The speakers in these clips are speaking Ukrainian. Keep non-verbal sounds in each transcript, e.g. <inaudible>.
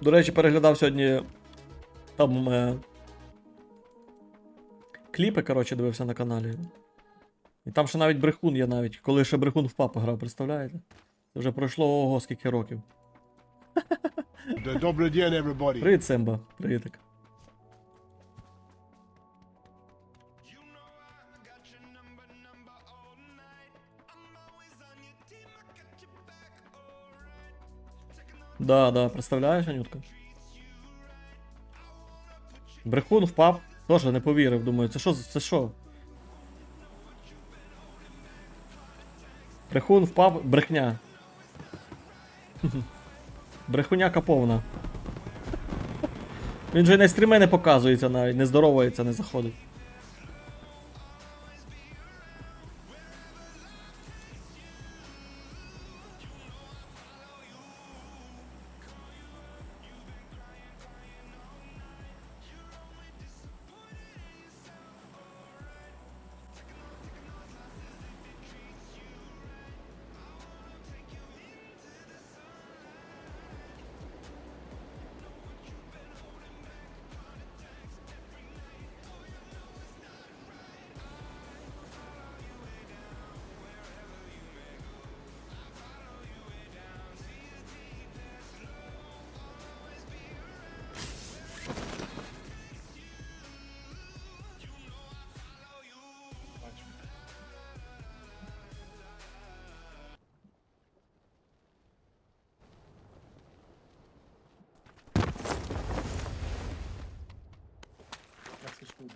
До речі, переглядав сьогодні там е, кліпи, коротше, дивився на каналі. І там ще навіть брехун є навіть, коли ще брехун в папу грав, представляєте? Це вже пройшло ого скільки років. Добрий день, everybody. Привіт, Семба. Привітик. Да, да, представляєш, Анютка? Брехун впав, теж не повірив, думаю, це що? Це що? Брехун впав, брехня. <laughs> Брехуняка повна. Він же на стріми не показується навіть, не здоровається, не заходить.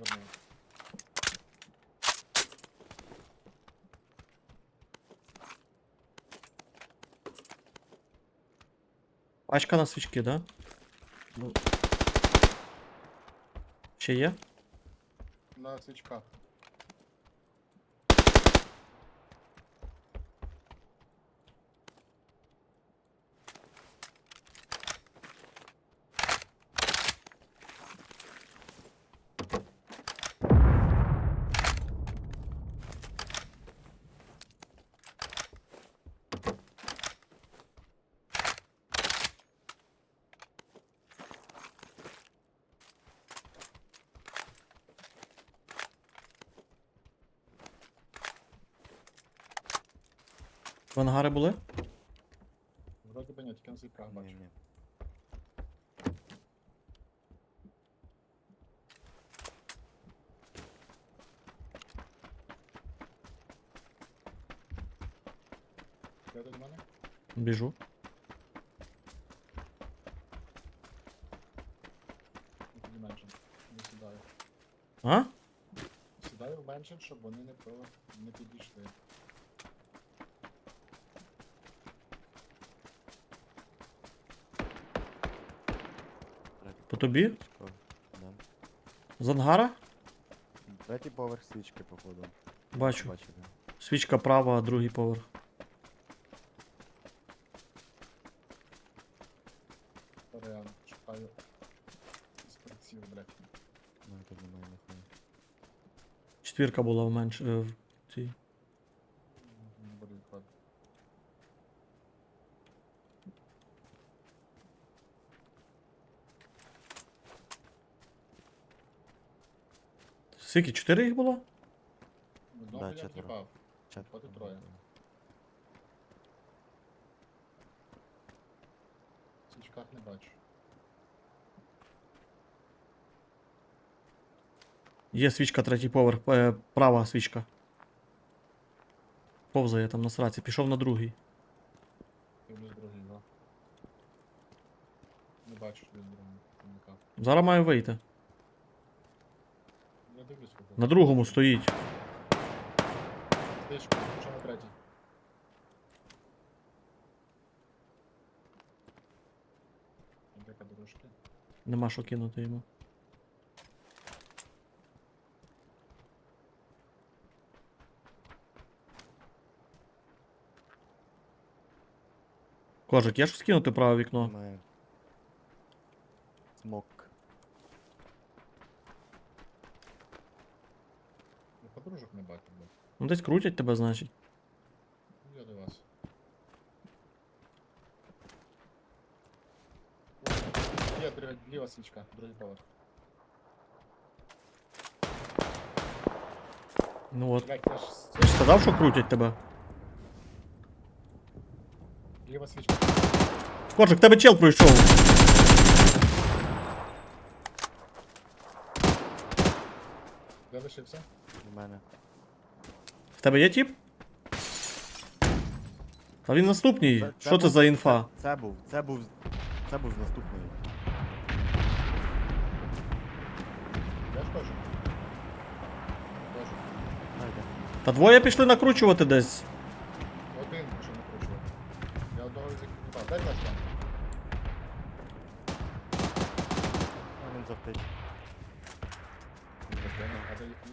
Я свічку відвернув. Пачка на свічки, да? Ну. Ще є? В ангари були? Вроді би ні, тільки на свічках бачу. Ні, ні. До мене? Біжу. Не сідаю. А? Сідаю в менше, щоб вони не, про... не підійшли. Третій По тобі? Да. З ангара? Третій поверх свічки, походу. Бачу. Бачите. Свічка права, другий поверх. Реально, шукаю з приціл, блядь. Ну. Четвірка була в менш... е, в Скільки? Чотири їх було? Да, я четверо. в'їбав. Чат. Троє. В свічках не бачу. Є свічка, третій поверх, е, права свічка. Повзає там на сраці, пішов на другий. Дивлюсь другий, да. Не бачу, що він другий. Зараз має вийти. Я. На другому стоїть. Стичка, що на третій? Яка дорожки? Нема що кинути йому. Кожик, є що скинути праве вікно? Смок. подружок не бачу, блядь. Ну десь крутять тебе, значить. Ну, Я до вас. Є, друга- ліва свічка, другий поверх. Ну от. Блять, я ж з Ти ж сказав, що крутять тебе. Ліва свічка. Коржик, в тебе чел пройшов. Де лишився? У мене. В тебе є тіп? А він наступний. Це- це Що це був- за інфа? Це, це був, це був, це був з наступної. Я ж. Теж. Дайте. Та двоє пішли накручувати десь. Один не кручу. Я одного із них не Дай так. Він завтить. А де їхній?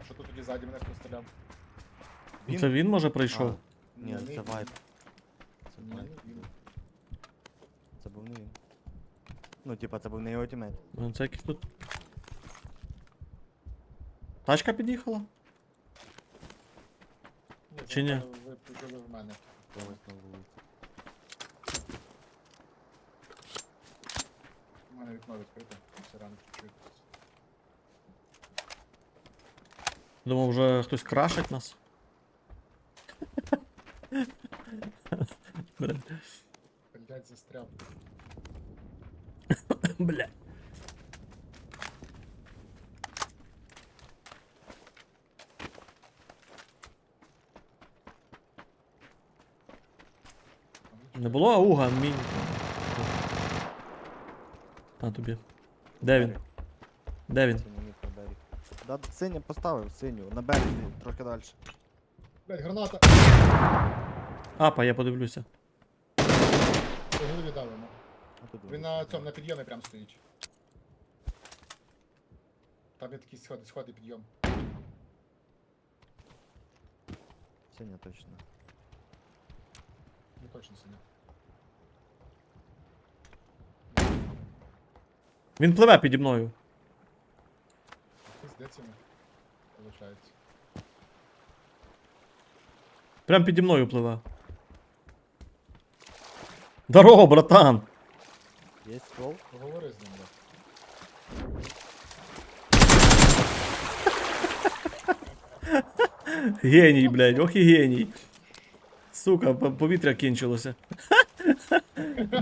А що тут тоді ззаді мене хто стріляв? Ну, Це він може прийшов. Ні, не це він. вайп. Це Ні, вайп. не він. Це був не він. Ну, типа, це був не його тімейт. Ну, Це якийсь тут. Тачка під'їхала? Ні, Чи ні? напевно, Ви почули в мене. Когось на вулиці. У мене вікно відкрите. Все рано чують. Думав, вже хтось крашить нас. Бля. Блять, застряв. Бля. Не було ауга, мінь. На тобі. Де він? Де він? Це мені про берег. Да, синю поставив, синю. На березі, трохи далі. Блять, граната! Апа, я подивлюся. По голові дав йому. Він на цьому, на підйомі прям стоїть. Там є такі сходи, сходи підйом. Синя точно. Не точно синя. Він пливе піді мною. Пиздець йому. Получається. Прям піді мною пливе. Здорово, братан! Є ствол? Поговори з ним, бля. Геній, блядь, ох і геній. Сука, повітря кінчилося.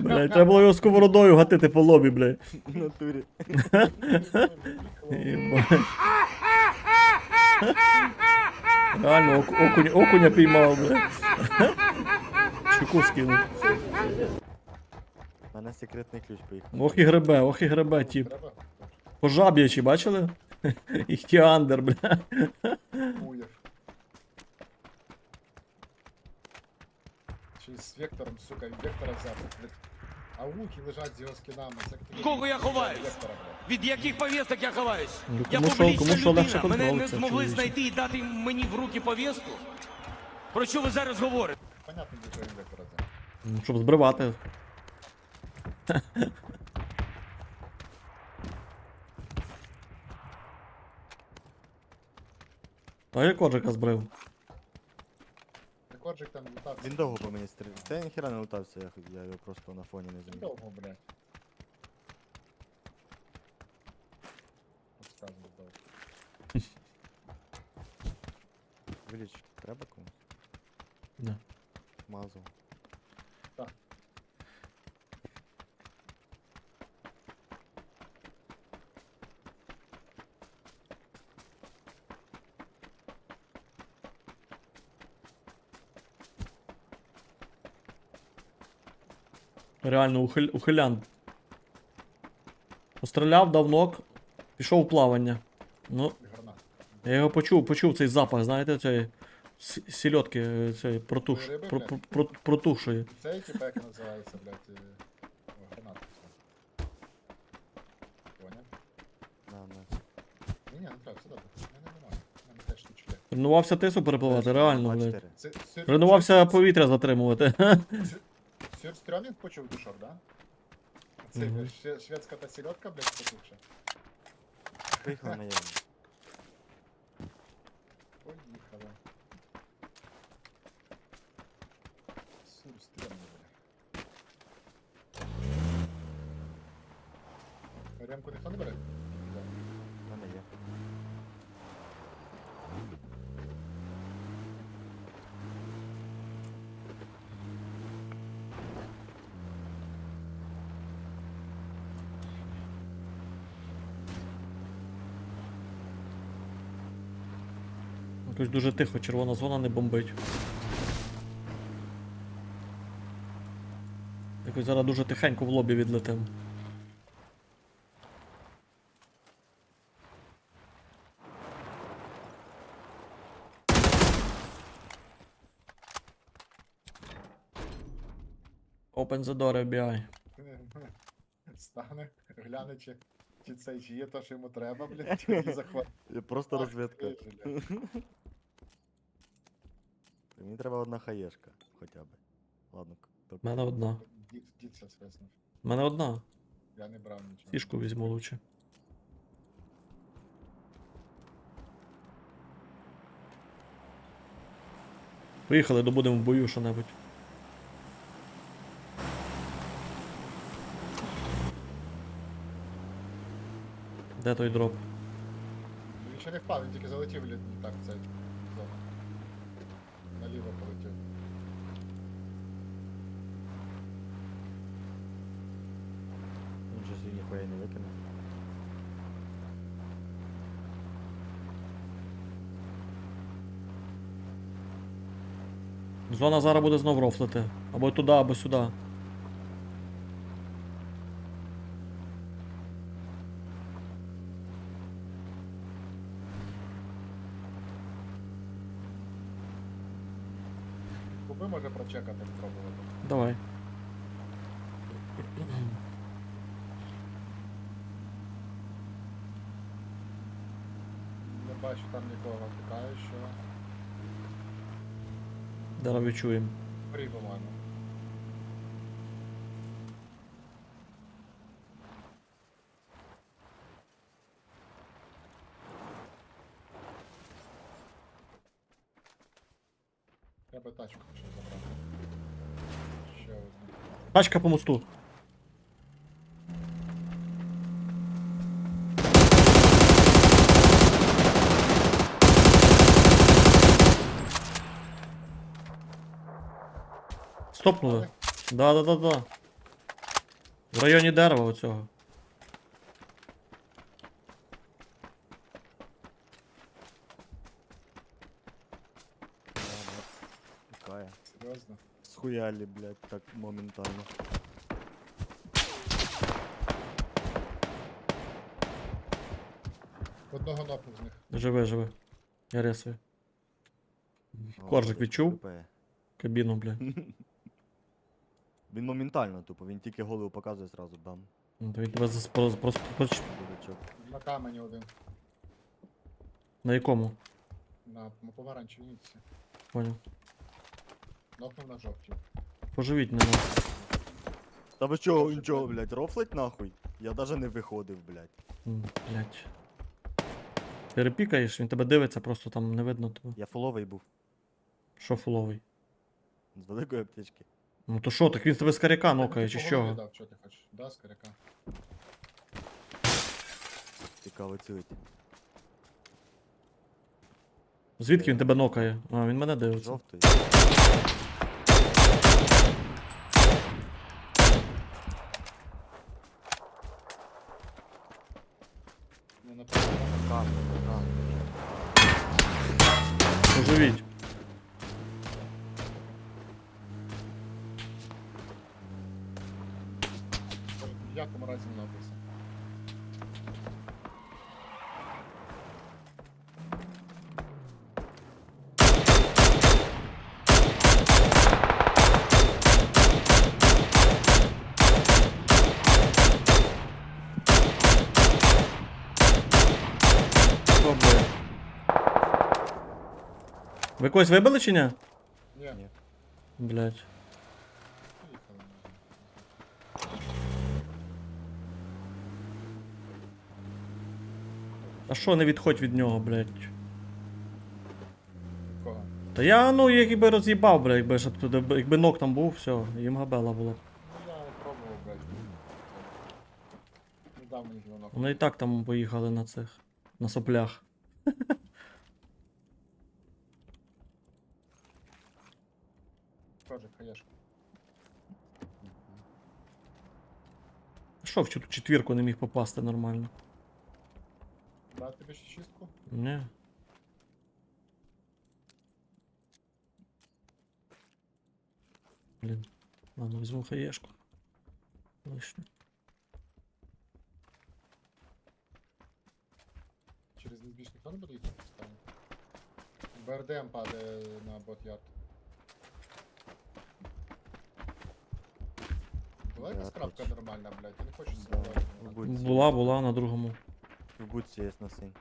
Блядь, треба було його сковородою гатити по лобі, блядь. <laughs> В натурі. <laughs> Реально, ок- окунь, окуня піймав, блядь. Чеку скинув. У мене секретний ключ поїхав. Ох і гребе, ох і гребе, тіп. Треба? По жаб'ячі, бачили? <laughs> Іхтіандер, бля. Чи з вектором, сука, вектора блядь. А луки лежать з його скинами. Це Кого я ховаюсь? Від яких повісток я ховаюсь? Ну, я кому що- публічна кому що людина. легше Мене не контролиться, змогли чоловіче. знайти і дати мені в руки повістку. Про що ви зараз говорите? Понятно, для чого він вектора взяв. Ну, Щоб збривати. <laughs> А я коджика збрив. Рекорджик там лутався. Він довго по мені стріляв. Та я ніхіра не лутався, я, х- я його просто на фоні не замітив. Довго, блядь. Розказую довго. Виліч, треба комусь? Да. Мазав. Реально ухиль, ухилян. Постріляв давно, пішов у плавання. Ну, я його почув, почув цей запах, знаєте, цієї сільотки, е, цієї протуш, Риби, про, про, про, протушої. Цей типа як називається, блядь, е, гранат. Поняв? На. Ні, ні, не треба, все добре. У мене немає. У мене теж штучки. Тренувався тису перепливати, реально, блядь. 24. Це, це, Тренувався повітря затримувати. Сюрстрёмінг почув душок, да? Це Мгм. mm шведська та сільотка, блядь, потухша. Поїхали на євро. <laughs> Поїхали. Сюрстрёмінг, блядь. Ремку ніхто не бере? Якось дуже тихо, червона зона не бомбить. Якось зараз дуже тихенько в лобі відлетим. Open the door, FBI. <laughs> Стане, гляне, чи, чи це чи є то, що йому треба, блядь, чи її Просто розвідка. Мені треба одна хаєшка, хоча б. Ладно, то У мене одна. Дід свиснув. У мене одна. Я не брав нічого. Фішку візьму лучше. Поїхали, добудемо в бою що-небудь. Де той дроп? Він ще не впав, він тільки залетів лі- так цей він ніхуя не викине. Зона зараз буде знов рофлити. Або туди, або сюди. Куби може прочекати, спробувати. Давай. Не бачу там нікого втикаючого. Зараз відчуємо. Горі, по-моєму. Я би тачку ще забрав. Ще одну. Тачка по мосту. Стопнули. Да, да, да, да. В районі дерева оцього. Пікає. Серйозно? Схуялі, блядь, так моментально. Одного нопнув з них. Живе, живе. Я ресую. О, Коржик відчув? Кабіну, бля. <laughs> Він моментально тупо, він тільки голову показує зразу бам. Ну, то він тебе зас- просто, просто поч- Дурачок. На камені один. На якому? На помаранчевій нітці. Понял. Нокнув на жовтій. Поживіть мене. Та ви чого, нічого, блядь, рофлить нахуй? Я даже не виходив, блядь. М, Блять. Перепікаєш, він тебе дивиться, просто там не видно тебе. Я фуловий був. Що фуловий? З великої аптечки. Ну то що, так він тебе з каряка нокає, чи що? дав, що ти хочеш? Да, з коряка. Цікаво цілить. Звідки він тебе нокає? А, він мене дивиться. Жовтий. Не напевно. Камінь, камінь. Поживіть. В якому разі не написано? Добре. Ви когось вибили чи ні? Ні. Ні. Блять. А що не відходь від нього, блять? Кого? Та я, ну, якби роз'їбав, блядь, якби, щоб туди, якби нок там був, все, їм габела була. Ну, пробував, блядь. Не дав мені. Вони і так там поїхали на цих. На соплях. Кожик, хаєшка. Що в цю четвірку не міг попасти нормально? Дати тобі ще чистку? Ні. Блін. Ладно, візьму хаєшку. Лишню. Через більш ніхто не буде йти? Стані. БРДМ падає на бот-ярд. Була якась Да, крапка точно. нормальна, блядь, я не хочу Да, в будці. Була, була на другому. В будці є на синь.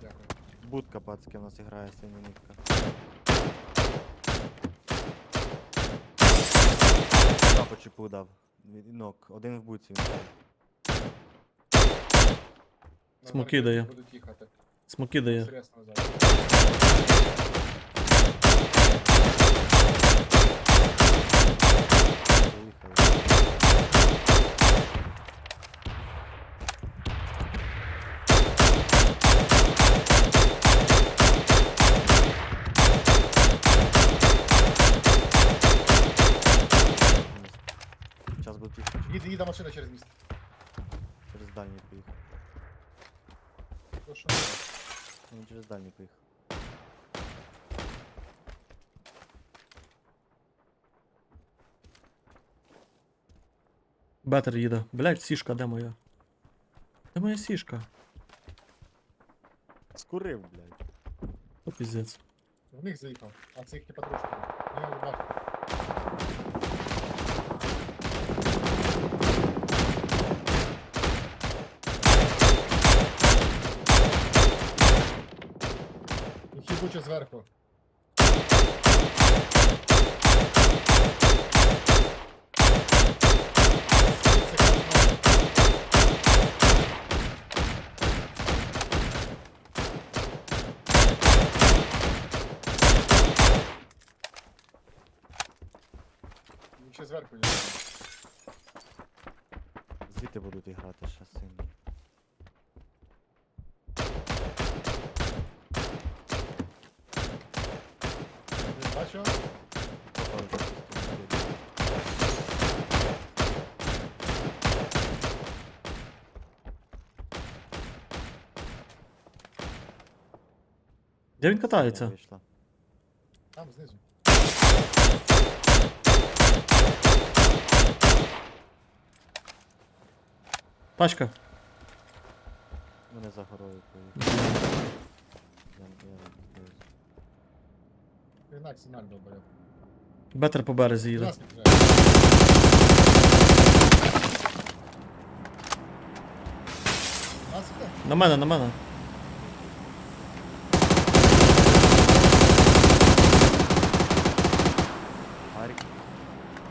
Дякую. Будка пацки в нас грає синя нитка. Та чіпу дав. Нок. Один в будці. Смоки дає. Будуть їхати. Смоки дає. Серйозно зараз. машина через міст. через дальній поїхав. Прошу. Він через дальній поїхав. Бетер їде. Блять, сішка, де моя? Де моя сішка? Скурив, блядь. То піздець. В них заїхав, а це їхні подружки. Я не бачу. Їх зверху. Ще зверху є. Звідти будуть грати ще сині. Частину. Де він катається? вийшла. Там знизу. Тачка. Мене за горою поїхав. Розберусь. Сигналь долбоєб. Бетер по березі їде. Нас не. Нас іде. На мене, на мене. Арік.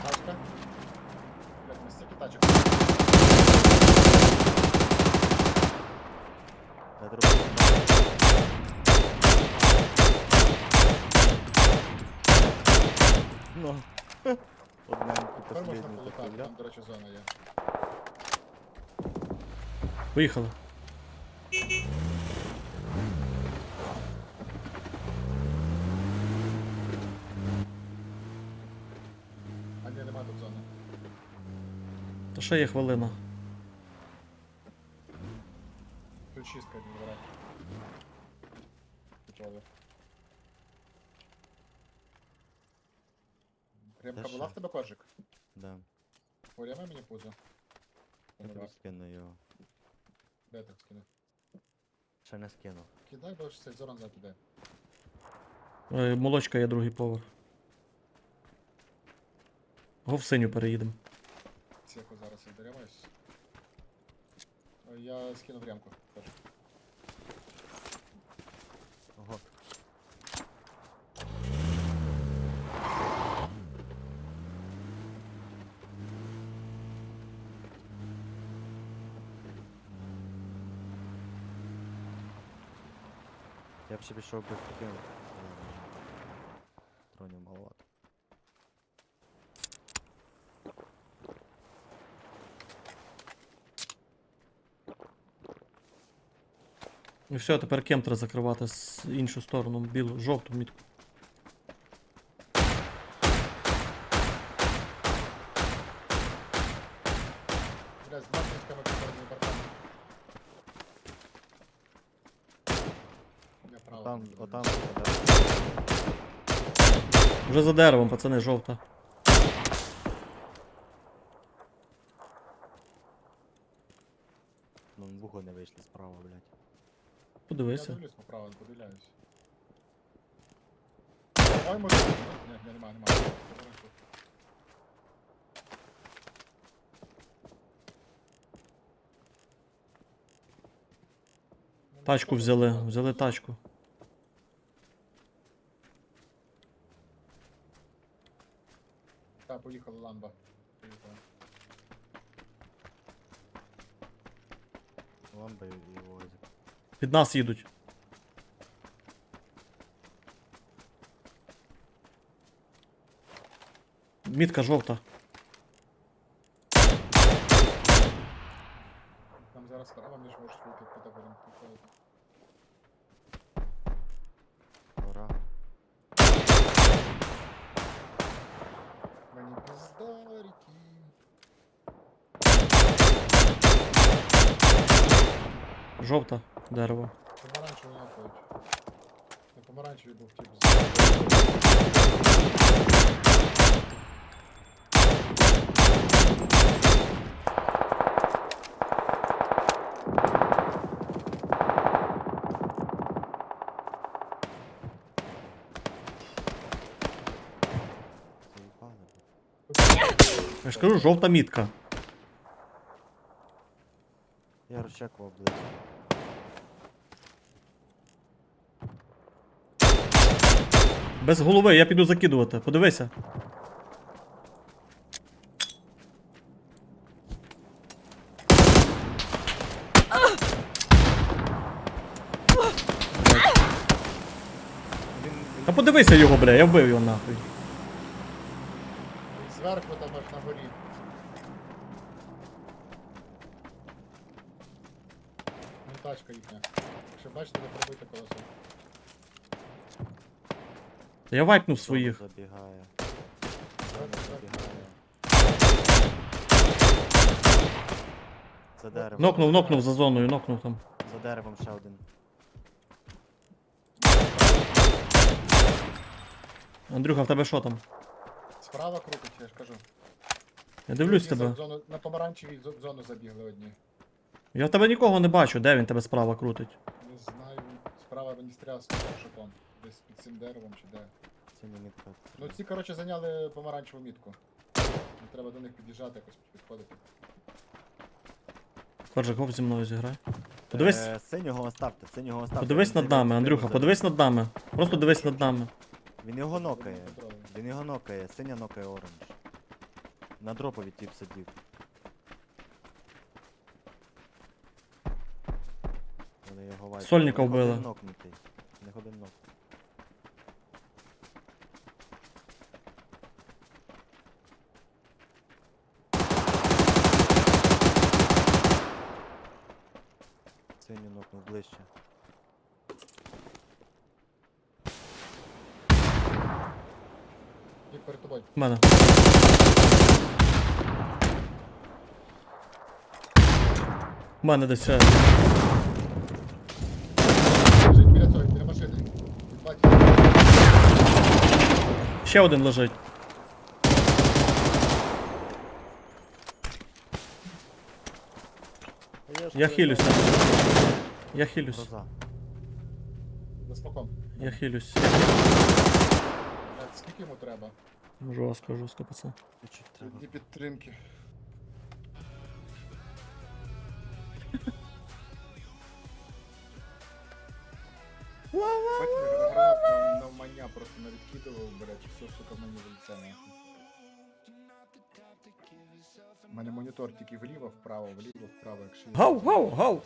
Тачка. Блядь, ми стільки тачок. Я Тепер можна последній полутати, такий, там, до речі, зона є. Поїхали. А ні, нема тут зони. То ще є хвилина. Тут чистка не двора. Готово. Ремка Та була що? в тебе кожик? Да. Порями. Я тобі скину його. Де так скину? Ще не скинув. Кидай, бо цей зоран закидай. Е, Молочка є другий поверх. Го в синю переїдемо. Ціку зараз віддаремось. Я скинув рямку. теж. Краще пішов би в таким. Тронів голова. І все, тепер кемтра закривати з іншу сторону, білу, жовту мітку. Вже за деревом, пацани, жовта. Ну, в вухо не вийшли справа, блядь. Я Подивися. дивлюсь по праву, подивляюсь. Ой, може. Ні, ні, нема, нема. Повернув. Тачку взяли, взяли тачку. Так, поїхали ламба. Поїхали. Ламба і і возик. Під нас їдуть. Мітка жовта. Там зараз справа між можеш вийти, куди будемо підходити. Мені піздарики. Жовта дерево. Помаранчевий напоють. На помаранчевий був тип Я ж кажу, жовта мітка. Я розчекував близько. Без голови, я піду закидувати. Подивися. Та подивися його, бля, я вбив його нахуй. Зверху там аж на горі. Ну, тачка їхня. Якщо бачите, не пробити колесо. Та Я вайпнув своїх. Забігає. Зверху, зверху. забігає. За деревом. Нокнув, нокнув за зоною, нокнув там. За деревом ще один. Андрюха, в тебе що там? Справа крутить, я ж кажу. Я дивлюсь тебе. Зону, на помаранчевій зо- зону забігли одні. Я тебе нікого не бачу, де він тебе справа крутить. Не знаю, справа мені стріляв з шотом. Десь під цим деревом чи де. Це не мітка. Ну ці, коротше, зайняли помаранчеву мітку. Не треба до них під'їжджати, якось підходити. Коржик, гоп зі мною зіграй. Подивись, Е, синього оставте, синього оставте. подивись він над нами, Андрюха, подивись над нами. Просто дивись над нами. Він його нокає. Він його нокає, синя нокає оранж. На дропові тип сидів. Вони його вайпали. Сольника вбили. один нокнутий. Них один нок. Синю нокнув ближче. Перед тобою. В мене. В мене десь ще. Лежить біля цього, біля машини. Бачите, Ще один лежить. Я хилюся. знаю. Я хилюсь. Гроза. за смоком. Я хилюсь. Блядь, скільки йому треба? Жорстко, жорстко, пацан. Чуть треба. Підтримки. Бать, на, на маня просто навідкидував, блядь, все, сука, мені в лице нахуй. У мене монітор тільки вліво, вправо, вліво, вправо, якщо... Гау, гау, гау!